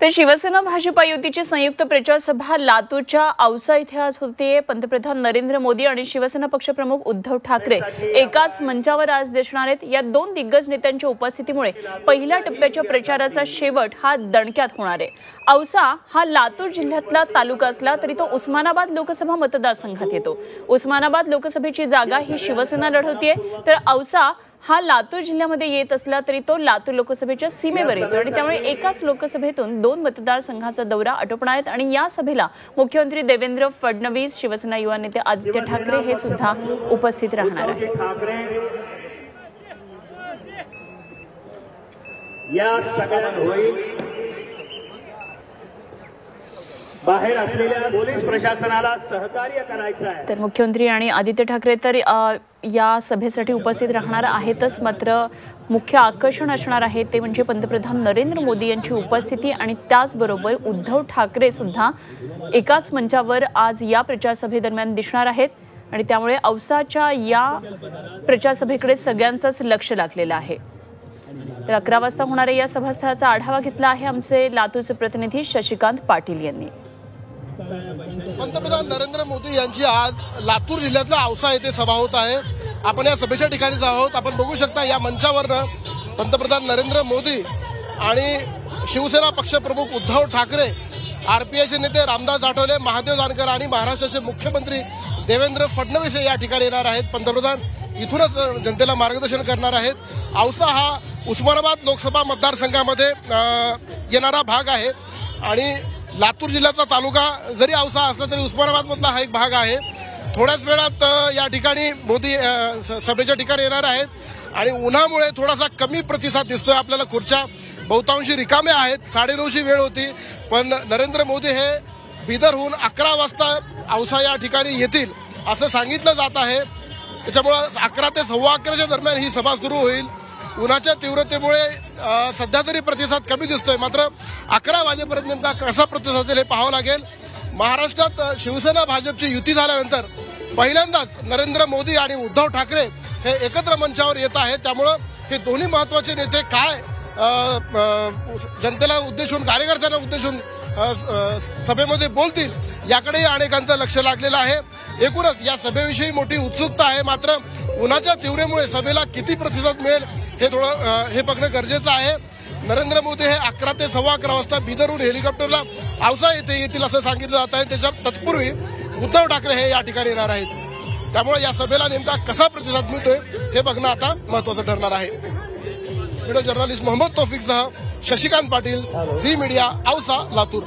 तर शिवसेना भाजपा युतीची संयुक्त प्रचार सभा लातूरच्या औसा इथे आज होतीये पंतप्रधान नरेंद्र मोदी आणि शिवसेना पक्षप्रमुख उद्धव ठाकरे एकाच मंचावर आज दिसणार आहेत. या दोन दिग्गज नेत्यांच्या उपस्थितीमुळे पहिल्या टप्प्याच्या प्रचाराचा शेवट हा दणक्यात होणार आहे. औसा हा लातूर जिल्ह्यातला तालुका असला तरी तो उस्मानाबाद लोकसभा मतदारसंघात येतो. उस्मानाबाद लोकसभेची जागा ही शिवसेना लढवतीये. तर औसा हा लातूर जिल्ह्यामध्ये येत असला तरी तो लातूर लोकसभेच्या सीमेवर येतो. आणि त्यामुळे एकाच लोकसभेतून दोन मतदारसंघाचा दौरा आटोपणार आहेत. आणि या सभेला मुख्यमंत्री देवेंद्र फडणवीस शिवसेना युवा नेते आदित्य ठाकरे हे सुद्धा उपस्थित राहणार आहेत. या सगळ्यात होईल बाहेर असलेल्या पोलीस प्रशासनाला सहकार्य करायचं आहे. तर मुख्यमंत्री आणि आदित्य ठाकरे तर या सभेसाठी उपस्थित राहणार आहेतच. मात्र मुख्य आकर्षण असणार आहे ते म्हणजे पंतप्रधान नरेंद्र मोदी यांची उपस्थिती आणि त्याचबरोबर उद्धव ठाकरे सुद्धा एकाच मंचावर आज या प्रचारसभेदरम्यान दिसणार आहेत. आणि त्यामुळे औसाच्या या प्रचारसभेकडे सगळ्यांचंच लक्ष लागलेलं आहे. तर अकरा वाजता होणाऱ्या या सभास्थळाचा आढावा घेतला आहे आमचे लातूरचे प्रतिनिधी शशिकांत पाटील यांनी. पंतप्रधान नरेंद्र मोदी यांची आज लातूर जिल्ह्यातल्या औसा येथे सभा होत आहे. आपण या सभेच्या ठिकाणी आहोत. आपण बघू शकता या मंचावरनं पंतप्रधान नरेंद्र मोदी आणि शिवसेना पक्षप्रमुख उद्धव ठाकरे आरपीआयचे नेते रामदास आठवले महादेव जानकर आणि महाराष्ट्राचे मुख्यमंत्री देवेंद्र फडणवीस हे या ठिकाणी येणार आहेत. पंतप्रधान इथूनच जनतेला मार्गदर्शन करणार आहेत. औसा हा उस्मानाबाद लोकसभा मतदारसंघामध्ये येणारा भाग आहे. आणि लातूर जिल्ह्याचा तालुका जरी औसा असला तरी उस्मानाबादमधला हा एक भाग आहे. थोड्याच वेळात या ठिकाणी मोदी स- सभेच्या ठिकाणी येणार आहेत. आणि उन्हामुळे थोडासा कमी प्रतिसाद दिसतोय आपल्याला खुर्च्या. बहुतांशी रिकाम्या आहेत. साडेनऊशी वेळ होती. पण नरेंद्र मोदी हे बिदरहून अकरा वाजता औसा या ठिकाणी येतील असं सांगितलं जात आहे. त्याच्यामुळं अकरा ते सव्वा अकराच्या दरम्यान ही सभा सुरू होईल. उन्हाच्या तीव्रतेमुळे सध्या तरी प्रतिसाद कमी दिसतोय. मात्र अकरा वाजेपर्यंत नेमका कसा प्रतिसाद येईल हे पाहावं लागेल. महाराष्ट्रात शिवसेना भाजपची युती झाल्यानंतर पहिल्यांदाच नरेंद्र मोदी आणि उद्धव ठाकरे हे एकत्र मंचावर येत आहेत. त्यामुळं हे दोन्ही महत्त्वाचे नेते काय जनतेला उद्देशून कार्यकर्त्यांना उद्देशून सभेमध्ये बोलतील याकडेही अनेकांचं लक्ष लागलेलं आहे. एकूणच या सभेविषयी मोठी उत्सुकता आहे. मात्र उन्हाच्या तीव्रेमुळे सभेला किती प्रतिसाद मिळेल हे थोडं हे बघणं गरजेचं आहे. नरेंद्र मोदी हे अकरा ते सव्वा अकरा वाजता बिदरहून हेलिकॉप्टरला औसा येथे येतील असं सांगितलं जात आहे. त्याच्या तत्पूर्वी उद्धव ठाकरे हे या ठिकाणी येणार आहेत. त्यामुळे या सभेला नेमका कसा प्रतिसाद मिळतोय हे बघणं आता महत्वाचं ठरणार आहे. व्हिडिओ जर्नलिस्ट मोहम्मद तौफिकसह शशिकांत पाटील झी मीडिया औसा लातूर.